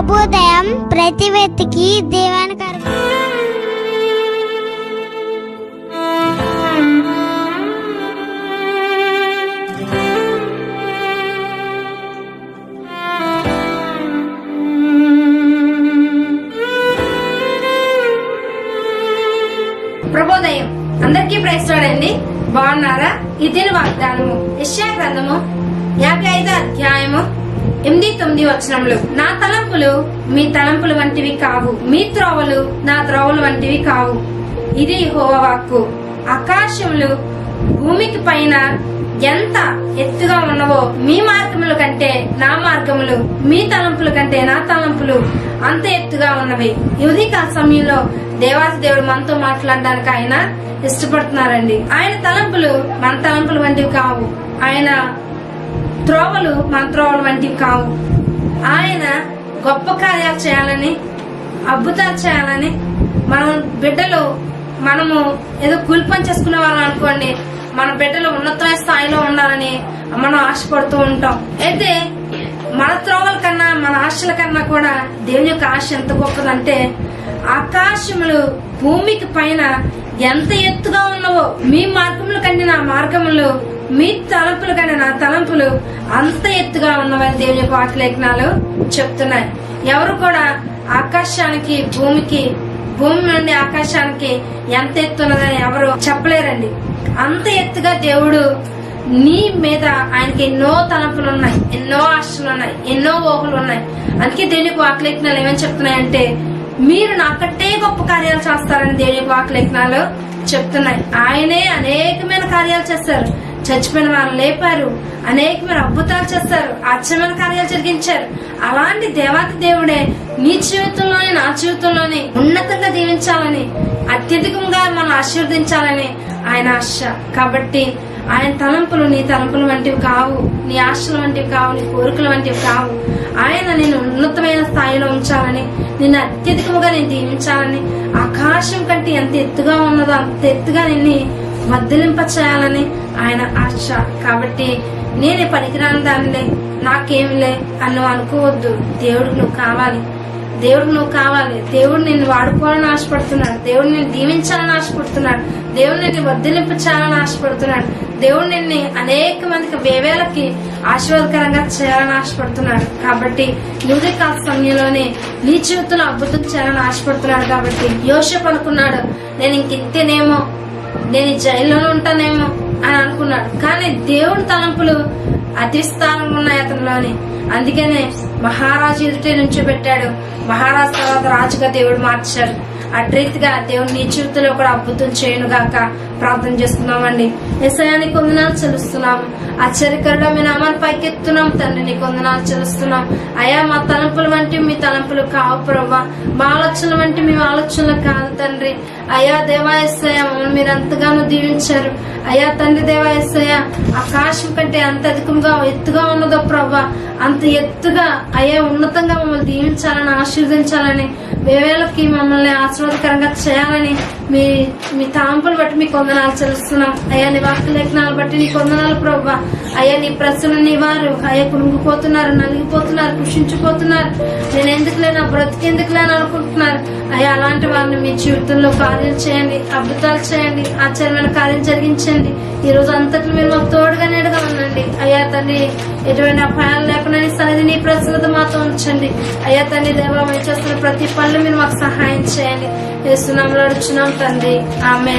ప్రభుదయం ప్రతి వ్యక్తికి దేవానికి ప్రభోదయం. అందరికీ ప్రైస్తాడండి బాగున్నారా? ఇది వాగ్దానము. ఇష్యా గ్రంథము యాభై ఐదో అధ్యాయము. ఎనిమిది తొమ్మిది వచనములు. నా తలంపులు మీ తలంపులు వంటివి కావు. మీ త్రోవలు నా త్రోవలు వంటివి కావు. ఇది హోవాక్కు ఆకాశములు భూమికి పైన ఎంత ఎత్తుగా ఉన్నవో మీ మార్గముల కంటే నా మార్గములు మీ తలంపుల కంటే నా తలంపులు అంత ఎత్తుగా ఉన్నవి. యువధిక సమయంలో దేవాసి దేవుడు మనతో మాట్లాడడానికి ఆయన ఇష్టపడుతున్నారండి. ఆయన తలంపులు మన తలంపులు వంటివి కావు. ఆయన త్రోవలు మన త్రోవలు వంటివి కావు. ఆయన గొప్ప కార్యాలు చేయాలని అద్భుతాలు చేయాలని మనం బిడ్డలు మనము ఏదో కూలి పని చేసుకునే వాళ్ళం అనుకోండి మన బిడ్డలు ఉన్నతమైన స్థాయిలో ఉండాలని మనం ఆశపడుతూ ఉంటాం. అయితే మన త్రోవల కన్నా మన ఆశల కన్నా కూడా దేవుని యొక్క ఆశ ఎంత గొప్పదంటే ఆకాశములు భూమికి పైన ఎంత ఎత్తుగా ఉన్నవో మీ మార్గముల కంటే నా మార్గములు మీ తలంపులు కన్నా నా తలంపులు అంత ఎత్తుగా ఉన్నవని దేవుని యొక్క వాక్యలేఖనాలు చెప్తున్నాయి. ఎవరు కూడా ఆకాశానికి భూమికి భూమి నుండి ఆకాశానికి ఎంత ఎత్తు ఉన్నదని ఎవరు చెప్పలేరండి. అంత ఎత్తుగా దేవుడు నీ మీద ఆయనకి ఎన్నో తలంపులు ఉన్నాయి ఎన్నో ఆశలు ఉన్నాయి ఎన్నో ఓకులు ఉన్నాయి అందుకే దేవునికి వాక్యలేఖనాలు ఏమని చెప్తున్నాయంటే మీరు నాకంటే గొప్ప కార్యాలు చేస్తారని దేవునికి వాక్యలేఖనాలు చెప్తున్నాయి. ఆయనే అనేకమైన కార్యాలు చేస్తారు. చచ్చిపోయిన వారిని లేపారు. అనేకమైన అద్భుతాలు చేస్తారు. ఆశ్చర్యమైన కార్యాలు జరిగించారు. అలాంటి దేవాతి దేవుడే నీ జీవితంలోని నా జీవితంలోని ఉన్నతంగా దీవించాలని అత్యధికంగా మనం ఆశీర్వదించాలని ఆయన ఆశ. కాబట్టి ఆయన తలంపులు నీ తలంపులు వంటివి కావు. నీ ఆశలు వంటివి కావు. నీ కోరికలు వంటివి కావు. ఆయన నేను ఉన్నతమైన స్థాయిలో ఉంచాలని నిన్ను అత్యధికముగా నేను దీవించాలని ఆకాశం కంటే ఎంత ఎత్తుగా ఉన్నదో అంత ఎత్తుగా నిన్ను మద్దలింప చేయాలని ఆయన ఆశ కాబట్టి నేనే పనికిరాని దానిలే నాకేమిలే అని నువ్వు అనుకోవద్దు. దేవుడికి నువ్వు కావాలి. దేవుడికి నువ్వు కావాలి. దేవుడు నిన్ను వాడుకోవాలని ఆశపడుతున్నాడు. దేవుడు నిన్ను దీవించాలని ఆశపడుతున్నాడు. దేవుడు నిన్ను వర్ధలింపచేయాలని ఆశపడుతున్నాడు. దేవుడు నిన్ను అనేక మందికి వేవేలకి ఆశీర్వాదకరంగా చేయాలని ఆశపడుతున్నాడు. కాబట్టి నువ్వే కాల సమయంలోనే నీ జీవితంలో అద్భుతం చేయాలని ఆశపడుతున్నాడు కాబట్టి యోషప్ అనుకున్నాడు నేను ఇంకెత్తేనేమో నేను జైల్లో జైల్లోనే ఉంటానేమో అని అనుకున్నాడు. కానీ దేవుడి తలంపులు అతిస్థానంగా ఉన్నాయి అతనిలోని. అందుకనే మహారాజు ఎదుటే నుంచి పెట్టాడు మహారాజు తర్వాత రాజుగా దేవుడు మార్చాడు. అట్రీతిగా దేవుని నీ జీవితంలో కూడా అద్భుతం చేయను గాక ప్రార్థన చేస్తున్నామండి. ఎసయానికి వందనాలు చెల్లిస్తున్నాము ఆశ్చర్యకరుడు మీ నామాన్ని పైకెత్తున్నాం తండ్రి నీకు వందనాలు చెల్లిస్తున్నాం. అయా మా తలంపులు వంటి మీ తలంపులు కావు ప్రవ్వా. మా ఆలోచనలు వంటి మీ ఆలోచనలు కాదు తండ్రి. అయా దేవాయస్సయ మమ్మల్ని మీరు ఎంతగానో దీవించారు. అయ్యా తండ్రి దేవాయస్సయ ఆకాశం కంటే అంత అధికంగా ఎత్తుగా ఉన్నదో ప్రభా అంత ఎత్తుగా అయ్యా ఉన్నతంగా మమ్మల్ని దీవించాలని ఆశీర్వదించాలని వేవేలకి మమ్మల్ని ఆశీర్వాదకరంగా చేయాలని మీ మీ తాంపులు బట్టి మీ కొందనాలు చెల్లిస్తున్నాం. అయ్యా నీ వాక్య లేఖనాలు బట్టి నీ కొందనాలు ప్రభా అయ్యా నీ ప్రశ్నలు నీ వారు. అయ్యా కురుంగిపోతున్నారు నలిగిపోతున్నారు కృషించిపోతున్నారు. నేను ఎందుకు లేనా బ్రతికెందుకు లేని అనుకుంటున్నారు? అయ్యా అలాంటి వారిని మీ జీవితంలో కార్యాలు చేయండి అద్భుతాలు చేయండి ఆశ్చర్యమైన కార్యం జరిగించండి ఈ రోజు అంతట్లో మీరు మాకు తోడుగా నేడుగా ఉండండి అయ్యా తండ్రి ఎటువంటి అపాయాలు లేకుండా నీ సన్నిధి నీ ప్రసన్నత మాతో ఉంచండి. అయ్యా తండ్రి దేవా మేము చేస్తున్న ప్రతి పనులు మీరు మాకు సహాయం చేయండి. వేస్తున్నాం అడుచున్నాం తండ్రి. ఆమె